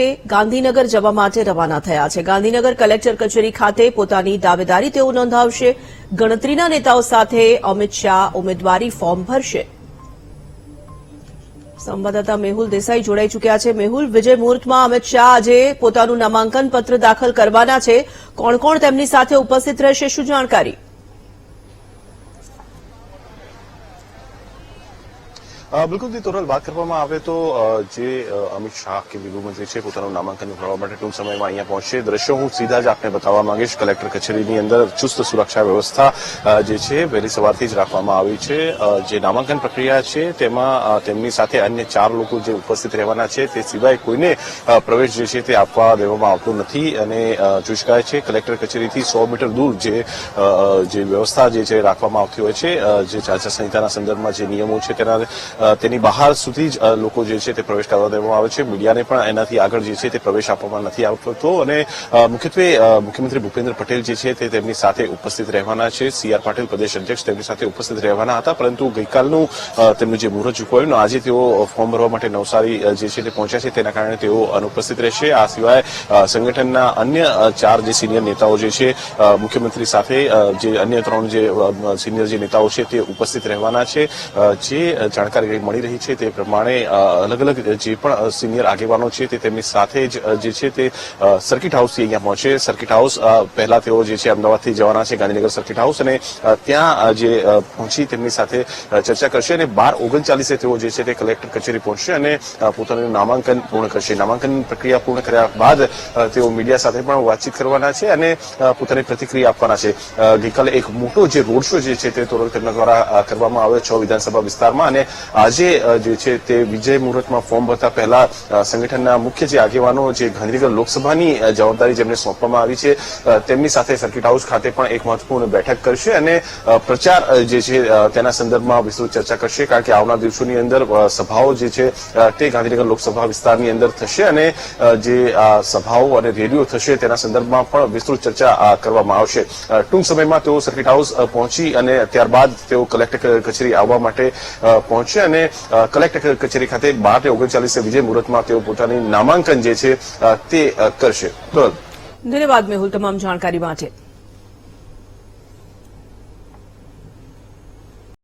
ગાંધીનગર જવા માટે રવાના થયા છે. ગાંધીનગર કલેક્ટર કચેરી ખાતે પોતાની દાવેદારી તેઓ નોંધાવશે. ગણતરીના નેતાઓ સાથે અમિત શાહ ઉમેદવારી ફોર્મ ભરશે. સંવાદદાતા મેહુલ દેસાઈ જોડાઈ ચૂક્યા છે. મેહુલ, વિજય મુહૂર્તમાં અમિત શાહ આજે પોતાનું નામાંકન પત્ર દાખલ કરવાના છે. કોણ કોણ તેમની સાથે ઉપસ્થિત રહેશે, શું જાણકારી? બિલકુલ જી, તોરલ વાત કરવામાં આવે તો જે અમિત શાહ કે ગૃહમંત્રી છે, પોતાનું નામાંકન ભરવા માટે ટૂંક સમયમાં અહીંયા પહોંચશે. દ્રશ્યો હું સીધા જ આપને બતાવવા માંગીશ. કલેક્ટર કચેરીની અંદર ચુસ્ત સુરક્ષા વ્યવસ્થા જે છે, વહેલી સવારથી જ રાખવામાં આવી છે. જે નામાંકન પ્રક્રિયા છે, તેમાં તેમની સાથે અન્ય ચાર લોકો જે ઉપસ્થિત રહેવાના છે, તે સિવાય કોઈને પ્રવેશ જે છે, તે આપવા દેવામાં આવતો નથી અને જોઈ શકાય છે, કલેક્ટર કચેરીથી સો મીટર દૂર જે જે વ્યવસ્થા જે છે રાખવામાં આવતી હોય છે જે આચાર સંહિતાના સંદર્ભમાં જે નિયમો છે તેના તેની બહાર સુધી જ લોકો જે છે તે પ્રવેશ કરવા દેવામાં આવે છે. મીડિયાને પણ એનાથી આગળ જે છે તે પ્રવેશ આપવામાં નથી આવતો અને મુખ્યત્વે મુખ્યમંત્રી ભૂપેન્દ્ર પટેલ જે છે તે તેમની સાથે ઉપસ્થિત રહેવાના છે. સી આર પાટીલ પ્રદેશ અધ્યક્ષ તેમની સાથે ઉપસ્થિત રહેવાના હતા, પરંતુ ગઈકાલનું તેમનું જે મુહૂર્ત ચૂકવાયું આજે તેઓ ફોર્મ ભરવા માટે નવસારી જે છે તે પહોંચ્યા છે તેના કારણે તેઓ અનુપસ્થિત રહેશે. આ સિવાય સંગઠનના અન્ય ચાર જે સિનિયર નેતાઓ જે છે મુખ્યમંત્રી સાથે જે અન્ય ત્રણ જે સિનિયર જે નેતાઓ છે તે ઉપસ્થિત રહેવાના છે. જે જાણકારી મળી રહી છે તે પ્રમાણે અલગ અલગ જે પણ સિનિયર આગેવાનો છે તે તેમની સાથે જ જે છે તે સર્કિટ હાઉસથી અહીંયા પહોંચે સર્કિટ હાઉસ પહેલા તેઓ જે છે અમદાવાદથી જવાના છે, ગાંધીનગર સર્કિટ હાઉસ અને ત્યાં જે પહોંચી તેમની સાથે ચર્ચા કરશે અને બાર ઓગણચાલીસે તેઓ જે છે તે કલેક્ટર કચેરી પહોંચશે અને પોતાનું નામાંકન પૂર્ણ કરશે. નામાંકન પ્રક્રિયા પૂર્ણ કર્યા બાદ તેઓ મીડિયા સાથે પણ વાતચીત કરવાના છે અને પોતાની પ્રતિક્રિયા આપવાના છે. ગઈકાલે એક મોટો જે રોડ શો જે છે તે તોરલ દ્વારા કરવામાં આવ્યો છ વિધાનસભા વિસ્તારમાં અને આજે જે છે તે વિજય મુહૂર્તમાં ફોર્મ ભરતા પહેલા સંગઠનના મુખ્ય જે આગેવાનો જે ગાંધીનગર લોકસભાની જવાબદારી જેમને સોંપવામાં આવી છે તેમની સાથે સર્કિટ હાઉસ ખાતે પણ એક મહત્વપૂર્ણ બેઠક કરશે અને પ્રચાર જે છે તેના સંદર્ભમાં વિસ્તૃત ચર્ચા કરશે કારણ કે આવનાર દિવસોની અંદર સભાઓ જે છે તે ગાંધીનગર લોકસભા વિસ્તારની અંદર થશે અને જે સભાઓ અને રેલીઓ થશે તેના સંદર્ભમાં પણ વિસ્તૃત ચર્ચા કરવામાં આવશે. ટૂંક સમયમાં તેઓ સર્કિટ હાઉસ પહોંચી અને ત્યારબાદ તેઓ કલેક્ટર કચેરી આવવા માટે પહોંચશે અને કલેક્ટર કચેરી ખાતે બાર ને ઓગણચાલીસે વિજય મુહૂર્તમાં તેઓ પોતાની નામાંકન જે છે તે કરશે. ધન્યવાદ મેહુલ તમામ જાણકારી માટે.